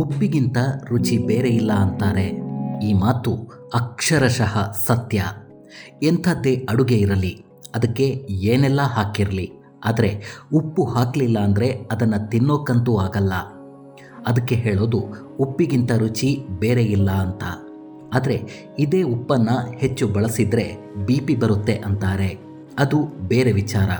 ಉಪ್ಪಿಗಿಂತ ರುಚಿ ಬೇರೆ ಇಲ್ಲ ಅಂತಾರೆ. ಈ ಮಾತು ಅಕ್ಷರಶಃ ಸತ್ಯ. ಎಂಥದ್ದೇ ಅಡುಗೆ ಇರಲಿ, ಅದಕ್ಕೆ ಏನೆಲ್ಲ ಹಾಕಿರಲಿ, ಆದರೆ ಉಪ್ಪು ಹಾಕಲಿಲ್ಲ ಅಂದರೆ ಅದನ್ನು ತಿನ್ನೋಕ್ಕಂತೂ ಆಗಲ್ಲ. ಅದಕ್ಕೆ ಹೇಳೋದು ಉಪ್ಪಿಗಿಂತ ರುಚಿ ಬೇರೆ ಇಲ್ಲ ಅಂತ. ಆದರೆ ಇದೇ ಉಪ್ಪನ್ನು ಹೆಚ್ಚು ಬಳಸಿದರೆ ಬಿ ಪಿ ಬರುತ್ತೆ ಅಂತಾರೆ. ಅದು ಬೇರೆ ವಿಚಾರ.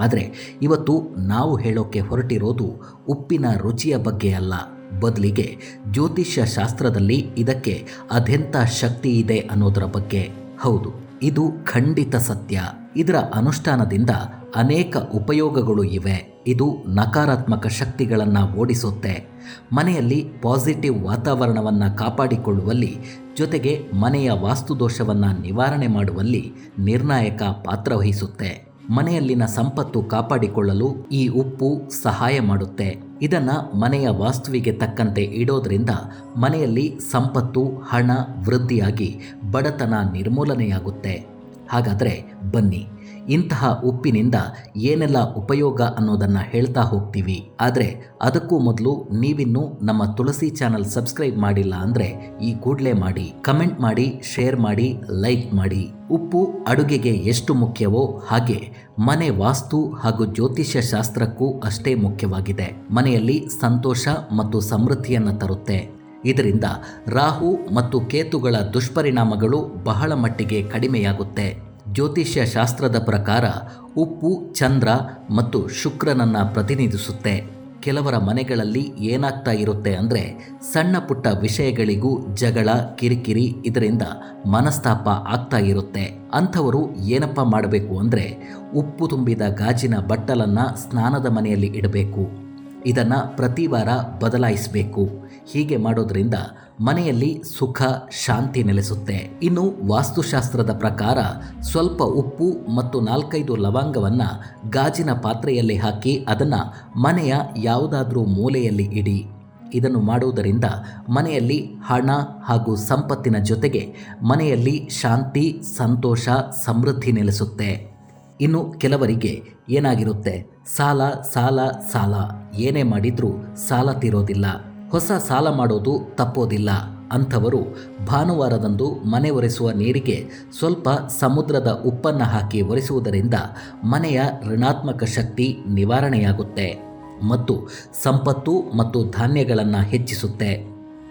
ಆದರೆ ಇವತ್ತು ನಾವು ಹೇಳೋಕ್ಕೆ ಹೊರಟಿರೋದು ಉಪ್ಪಿನ ರುಚಿಯ ಬಗ್ಗೆ ಅಲ್ಲ. ಬದಲಿಗೆ ಜ್ಯೋತಿಷ್ಯ ಶಾಸ್ತ್ರದಲ್ಲಿ ಇದಕ್ಕೆ ಅದೆಂಥ ಶಕ್ತಿ ಇದೆ ಅನ್ನೋದರ ಬಗ್ಗೆ. ಹೌದು, ಇದು ಖಂಡಿತ ಸತ್ಯ. ಇದರ ಅನುಷ್ಠಾನದಿಂದ ಅನೇಕ ಉಪಯೋಗಗಳು ಇವೆ. ಇದು ನಕಾರಾತ್ಮಕ ಶಕ್ತಿಗಳನ್ನು ಓಡಿಸುತ್ತೆ. ಮನೆಯಲ್ಲಿ ಪಾಸಿಟಿವ್ ವಾತಾವರಣವನ್ನು ಕಾಪಾಡಿಕೊಳ್ಳುವಲ್ಲಿ, ಜೊತೆಗೆ ಮನೆಯ ವಾಸ್ತುದೋಷವನ್ನು ನಿವಾರಣೆ ಮಾಡುವಲ್ಲಿ ನಿರ್ಣಾಯಕ ಪಾತ್ರ ವಹಿಸುತ್ತೆ. ಮನೆಯಲ್ಲಿನ ಸಂಪತ್ತು ಕಾಪಾಡಿಕೊಳ್ಳಲು ಈ ಉಪ್ಪು ಸಹಾಯ ಮಾಡುತ್ತೆ. ಇದನ್ನ ಮನೆಯ ವಾಸ್ತುವಿಗೆ ತಕ್ಕಂತೆ ಇಡೋದ್ರಿಂದ ಮನೆಯಲ್ಲಿ ಸಂಪತ್ತು, ಹಣ ವೃದ್ಧಿಯಾಗಿ ಬಡತನ ನಿರ್ಮೂಲನೆಯಾಗುತ್ತೆ. ಹಾಗಾದರೆ ಬನ್ನಿ ಇಂತಹ ಉಪ್ಪಿನಿಂದ ಏನೆಲ್ಲ ಉಪಯೋಗ ಅನ್ನೋದನ್ನು ಹೇಳ್ತಾ ಹೋಗ್ತೀವಿ. ಆದರೆ ಅದಕ್ಕೂ ಮೊದಲು ನೀವಿನ್ನೂ ನಮ್ಮ ತುಳಸಿ ಚಾನಲ್ ಸಬ್ಸ್ಕ್ರೈಬ್ ಮಾಡಿಲ್ಲ ಅಂದರೆ ಈ ಕೂಡಲೇ ಮಾಡಿ, ಕಮೆಂಟ್ ಮಾಡಿ, ಶೇರ್ ಮಾಡಿ, ಲೈಕ್ ಮಾಡಿ. ಉಪ್ಪು ಅಡುಗೆಗೆ ಎಷ್ಟು ಮುಖ್ಯವೋ ಹಾಗೆ ಮನೆ ವಾಸ್ತು ಹಾಗೂ ಜ್ಯೋತಿಷ್ಯ ಶಾಸ್ತ್ರಕ್ಕೂ ಅಷ್ಟೇ ಮುಖ್ಯವಾಗಿದೆ. ಮನೆಯಲ್ಲಿ ಸಂತೋಷ ಮತ್ತು ಸಮೃದ್ಧಿಯನ್ನು ತರುತ್ತೆ. ಇದರಿಂದ ರಾಹು ಮತ್ತು ಕೇತುಗಳ ದುಷ್ಪರಿಣಾಮಗಳು ಬಹಳ ಮಟ್ಟಿಗೆ ಕಡಿಮೆಯಾಗುತ್ತೆ. ಜ್ಯೋತಿಷ್ಯ ಶಾಸ್ತ್ರದ ಪ್ರಕಾರ ಉಪ್ಪು, ಚಂದ್ರ ಮತ್ತು ಶುಕ್ರನನ್ನು ಪ್ರತಿನಿಧಿಸುತ್ತೆ. ಕೆಲವರ ಮನೆಗಳಲ್ಲಿ ಏನಾಗ್ತಾ ಇರುತ್ತೆ ಅಂದರೆ ಸಣ್ಣ ಪುಟ್ಟ ವಿಷಯಗಳಿಗೂ ಜಗಳ, ಕಿರಿಕಿರಿ ಇದರಿಂದ ಮನಸ್ತಾಪ ಆಗ್ತಾ ಇರುತ್ತೆ. ಅಂಥವರು ಏನಪ್ಪ ಮಾಡಬೇಕು ಅಂದರೆ ಉಪ್ಪು ತುಂಬಿದ ಗಾಜಿನ ಬಟ್ಟಲನ್ನು ಸ್ನಾನದ ಮನೆಯಲ್ಲಿ ಇಡಬೇಕು. ಇದನ್ನು ಪ್ರತಿ ವಾರ ಬದಲಾಯಿಸಬೇಕು. ಹೀಗೆ ಮಾಡೋದ್ರಿಂದ ಮನೆಯಲ್ಲಿ ಸುಖ, ಶಾಂತಿ ನೆಲೆಸುತ್ತೆ. ಇನ್ನು ವಾಸ್ತುಶಾಸ್ತ್ರದ ಪ್ರಕಾರ ಸ್ವಲ್ಪ ಉಪ್ಪು ಮತ್ತು ನಾಲ್ಕೈದು ಲವಂಗವನ್ನು ಗಾಜಿನ ಪಾತ್ರೆಯಲ್ಲಿ ಹಾಕಿ ಅದನ್ನು ಮನೆಯ ಯಾವುದಾದ್ರೂ ಮೂಲೆಯಲ್ಲಿ ಇಡಿ. ಇದನ್ನು ಮಾಡುವುದರಿಂದ ಮನೆಯಲ್ಲಿ ಹಣ ಹಾಗೂ ಸಂಪತ್ತಿನ ಜೊತೆಗೆ ಮನೆಯಲ್ಲಿ ಶಾಂತಿ, ಸಂತೋಷ, ಸಮೃದ್ಧಿ ನೆಲೆಸುತ್ತೆ. ಇನ್ನು ಕೆಲವರಿಗೆ ಏನಾಗಿರುತ್ತೆ? ಸಾಲ ಸಾಲ ಸಾಲ. ಏನೇ ಮಾಡಿದರೂ ಸಾಲ ತೀರೋದಿಲ್ಲ. ಹೊಸ ಸಾಲ ಮಾಡೋದು ತಪ್ಪೋದಿಲ್ಲ. ಅಂಥವರು ಭಾನುವಾರದಂದು ಮನೆ ಒರೆಸುವ ನೀರಿಗೆ ಸ್ವಲ್ಪ ಸಮುದ್ರದ ಉಪ್ಪನ್ನು ಹಾಕಿ ಒರೆಸುವುದರಿಂದ ಮನೆಯ ಋಣಾತ್ಮಕ ಶಕ್ತಿ ನಿವಾರಣೆಯಾಗುತ್ತೆ ಮತ್ತು ಸಂಪತ್ತು ಮತ್ತು ಧಾನ್ಯಗಳನ್ನು ಹೆಚ್ಚಿಸುತ್ತೆ.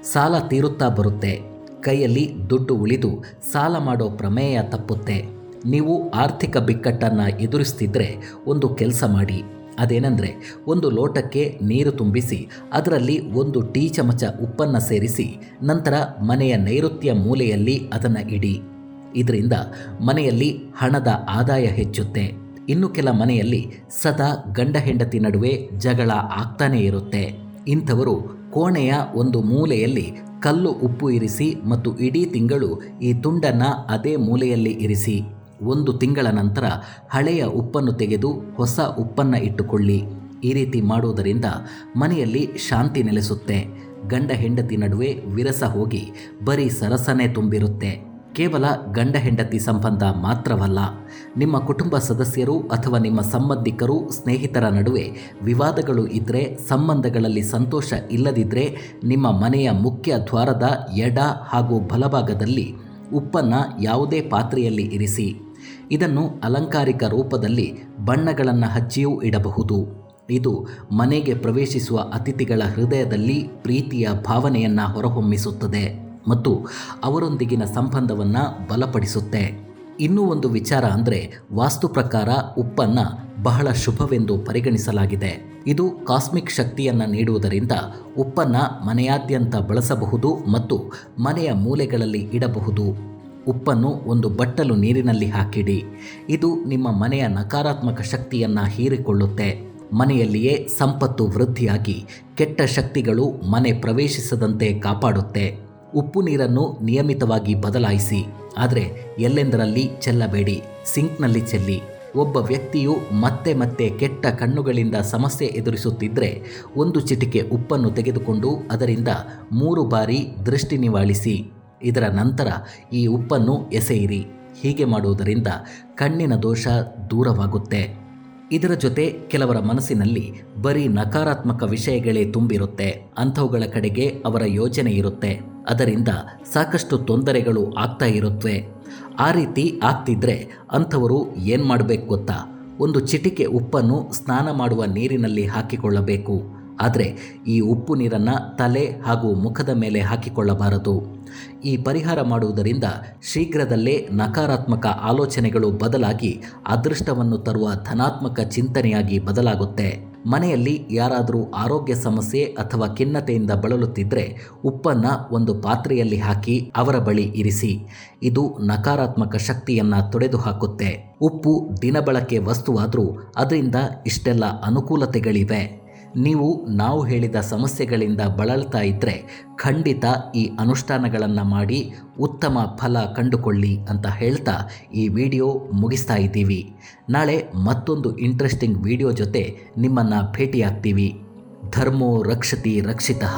ಸಾಲ ತೀರುತ್ತಾ ಬರುತ್ತೆ. ಕೈಯಲ್ಲಿ ದುಡ್ಡು ಉಳಿದು ಸಾಲ ಮಾಡೋ ಪ್ರಮೇಯ ತಪ್ಪುತ್ತೆ. ನೀವು ಆರ್ಥಿಕ ಬಿಕ್ಕಟ್ಟನ್ನು ಎದುರಿಸ್ತಿದ್ರೆ ಒಂದು ಕೆಲಸ ಮಾಡಿ. ಅದೇನೆಂದರೆ, ಒಂದು ಲೋಟಕ್ಕೆ ನೀರು ತುಂಬಿಸಿ, ಅದರಲ್ಲಿ ಒಂದು ಟೀ ಚಮಚ ಉಪ್ಪನ್ನು ಸೇರಿಸಿ, ನಂತರ ಮನೆಯ ನೈಋತ್ಯ ಮೂಲೆಯಲ್ಲಿ ಅದನ್ನು ಇಡಿ. ಇದರಿಂದ ಮನೆಯಲ್ಲಿ ಹಣದ ಆದಾಯ ಹೆಚ್ಚುತ್ತೆ. ಇನ್ನು ಕೆಲ ಮನೆಯಲ್ಲಿ ಸದಾ ಗಂಡ ಹೆಂಡತಿ ನಡುವೆ ಜಗಳ ಆಗ್ತಾನೇ ಇರುತ್ತೆ. ಇಂಥವರು ಕೋಣೆಯ ಒಂದು ಮೂಲೆಯಲ್ಲಿ ಕಲ್ಲು ಉಪ್ಪು ಇರಿಸಿ ಮತ್ತು ಇಡೀ ತಿಂಗಳು ಈ ತುಂಡನ್ನು ಅದೇ ಮೂಲೆಯಲ್ಲಿ ಇರಿಸಿ. ಒಂದು ತಿಂಗಳ ನಂತರ ಹಳೆಯ ಉಪ್ಪನ್ನು ತೆಗೆದು ಹೊಸ ಉಪ್ಪನ್ನು ಇಟ್ಟುಕೊಳ್ಳಿ. ಈ ರೀತಿ ಮಾಡುವುದರಿಂದ ಮನೆಯಲ್ಲಿ ಶಾಂತಿ ನೆಲೆಸುತ್ತೆ. ಗಂಡ ಹೆಂಡತಿ ನಡುವೆ ವಿರಸ ಹೋಗಿ ಬರೀ ಸರಸನೆ ತುಂಬಿರುತ್ತೆ. ಕೇವಲ ಗಂಡ ಹೆಂಡತಿ ಸಂಬಂಧ ಮಾತ್ರವಲ್ಲ, ನಿಮ್ಮ ಕುಟುಂಬ ಸದಸ್ಯರು ಅಥವಾ ನಿಮ್ಮ ಸಂಬಂಧಿಕರು, ಸ್ನೇಹಿತರ ನಡುವೆ ವಿವಾದಗಳು ಇದ್ದರೆ ಸಂಬಂಧಗಳಲ್ಲಿ ಸಂತೋಷ ಇಲ್ಲದಿದ್ದರೆ ನಿಮ್ಮ ಮನೆಯ ಮುಖ್ಯ ದ್ವಾರದ ಎಡ ಹಾಗೂ ಬಲಭಾಗದಲ್ಲಿ ಉಪ್ಪನ್ನು ಯಾವುದೇ ಪಾತ್ರೆಯಲ್ಲಿ ಇರಿಸಿ. ಇದನ್ನು ಅಲಂಕಾರಿಕ ರೂಪದಲ್ಲಿ ಬಣ್ಣಗಳನ್ನು ಹಚ್ಚಿಯೂ ಇಡಬಹುದು. ಇದು ಮನೆಗೆ ಪ್ರವೇಶಿಸುವ ಅತಿಥಿಗಳ ಹೃದಯದಲ್ಲಿ ಪ್ರೀತಿಯ ಭಾವನೆಯನ್ನು ಹೊರಹೊಮ್ಮಿಸುತ್ತದೆ ಮತ್ತು ಅವರೊಂದಿಗಿನ ಸಂಬಂಧವನ್ನು ಬಲಪಡಿಸುತ್ತೆ. ಇನ್ನೂ ಒಂದು ವಿಚಾರ ಅಂದರೆ ವಾಸ್ತು ಪ್ರಕಾರ ಉಪ್ಪನ್ನು ಬಹಳ ಶುಭವೆಂದು ಪರಿಗಣಿಸಲಾಗಿದೆ. ಇದು ಕಾಸ್ಮಿಕ್ ಶಕ್ತಿಯನ್ನು ನೀಡುವುದರಿಂದ ಉಪ್ಪನ್ನು ಮನೆಯಾದ್ಯಂತ ಬಳಸಬಹುದು ಮತ್ತು ಮನೆಯ ಮೂಲೆಗಳಲ್ಲಿ ಇಡಬಹುದು. ಉಪ್ಪನ್ನು ಒಂದು ಬಟ್ಟಲು ನೀರಿನಲ್ಲಿ ಹಾಕಿಡಿ. ಇದು ನಿಮ್ಮ ಮನೆಯ ನಕಾರಾತ್ಮಕ ಶಕ್ತಿಯನ್ನು ಹೀರಿಕೊಳ್ಳುತ್ತೆ. ಮನೆಯಲ್ಲಿಯೇ ಸಂಪತ್ತು ವೃದ್ಧಿಯಾಗಿ ಕೆಟ್ಟ ಶಕ್ತಿಗಳು ಮನೆ ಪ್ರವೇಶಿಸದಂತೆ ಕಾಪಾಡುತ್ತೆ. ಉಪ್ಪು ನೀರನ್ನು ನಿಯಮಿತವಾಗಿ ಬದಲಾಯಿಸಿ. ಆದರೆ ಎಲ್ಲೆಂದರಲ್ಲಿ ಚೆಲ್ಲಬೇಡಿ. ಸಿಂಕ್ನಲ್ಲಿ ಚೆಲ್ಲಿ. ಒಬ್ಬ ವ್ಯಕ್ತಿಯು ಮತ್ತೆ ಮತ್ತೆ ಕೆಟ್ಟ ಕಣ್ಣುಗಳಿಂದ ಸಮಸ್ಯೆ ಎದುರಿಸುತ್ತಿದ್ದರೆ ಒಂದು ಚಿಟಿಕೆ ಉಪ್ಪನ್ನು ತೆಗೆದುಕೊಂಡು ಅದರಿಂದ ಮೂರು ಬಾರಿ ದೃಷ್ಟಿ ನಿವಾಳಿಸಿ. ಇದರ ನಂತರ ಈ ಉಪ್ಪನ್ನು ಎಸೆಯಿರಿ. ಹೀಗೆ ಮಾಡುವುದರಿಂದ ಕಣ್ಣಿನ ದೋಷ ದೂರವಾಗುತ್ತೆ. ಇದರ ಜೊತೆ ಕೆಲವರ ಮನಸ್ಸಿನಲ್ಲಿ ಬರೀ ನಕಾರಾತ್ಮಕ ವಿಷಯಗಳೇ ತುಂಬಿರುತ್ತೆ. ಅಂಥವುಗಳ ಕಡೆಗೆ ಅವರ ಯೋಜನೆ ಇರುತ್ತೆ. ಅದರಿಂದ ಸಾಕಷ್ಟು ತೊಂದರೆಗಳು ಆಗ್ತಾ ಇರುತ್ತವೆ ಆ ರೀತಿ ಆಗ್ತಿದ್ರೆ ಅಂಥವರು ಏನು ಮಾಡಬೇಕು ಗೊತ್ತಾ? ಒಂದು ಚಿಟಿಕೆ ಉಪ್ಪನ್ನು ಸ್ನಾನ ಮಾಡುವ ನೀರಿನಲ್ಲಿ ಹಾಕಿಕೊಳ್ಳಬೇಕು. ಆದರೆ ಈ ಉಪ್ಪು ನೀರನ್ನು ತಲೆ ಹಾಗೂ ಮುಖದ ಮೇಲೆ ಹಾಕಿಕೊಳ್ಳಬಾರದು. ಈ ಪರಿಹಾರ ಮಾಡುವುದರಿಂದ ಶೀಘ್ರದಲ್ಲೇ ನಕಾರಾತ್ಮಕ ಆಲೋಚನೆಗಳು ಬದಲಾಗಿ ಅದೃಷ್ಟವನ್ನು ತರುವ ಧನಾತ್ಮಕ ಚಿಂತನೆಯಾಗಿ ಬದಲಾಗುತ್ತೆ. ಮನೆಯಲ್ಲಿ ಯಾರಾದರೂ ಆರೋಗ್ಯ ಸಮಸ್ಯೆ ಅಥವಾ ಖಿನ್ನತೆಯಿಂದ ಬಳಲುತ್ತಿದ್ದರೆ ಉಪ್ಪನ್ನು ಒಂದು ಪಾತ್ರೆಯಲ್ಲಿ ಹಾಕಿ ಅವರ ಬಳಿ ಇರಿಸಿ. ಇದು ನಕಾರಾತ್ಮಕ ಶಕ್ತಿಯನ್ನು ತೊಡೆದು ಹಾಕುತ್ತೆ. ಉಪ್ಪು ದಿನಬಳಕೆ ವಸ್ತುವಾದರೂ ಅದರಿಂದ ಇಷ್ಟೆಲ್ಲ ಅನುಕೂಲತೆಗಳಿವೆ. ನೀವು ನಾವು ಹೇಳಿದ ಸಮಸ್ಯೆಗಳಿಂದ ಬಳಲ್ತಾ ಇದ್ದರೆ ಖಂಡಿತ ಈ ಅನುಷ್ಠಾನಗಳನ್ನು ಮಾಡಿ ಉತ್ತಮ ಫಲ ಕಂಡುಕೊಳ್ಳಿ ಅಂತ ಹೇಳ್ತಾ ಈ ವಿಡಿಯೋ ಮುಗಿಸ್ತಾ ಇದ್ದೀವಿ. ನಾಳೆ ಮತ್ತೊಂದು ಇಂಟ್ರೆಸ್ಟಿಂಗ್ ವಿಡಿಯೋ ಜೊತೆ ನಿಮ್ಮನ್ನು ಭೇಟಿಯಾಗ್ತೀವಿ. ಧರ್ಮೋ ರಕ್ಷತಿ ರಕ್ಷಿತಃ.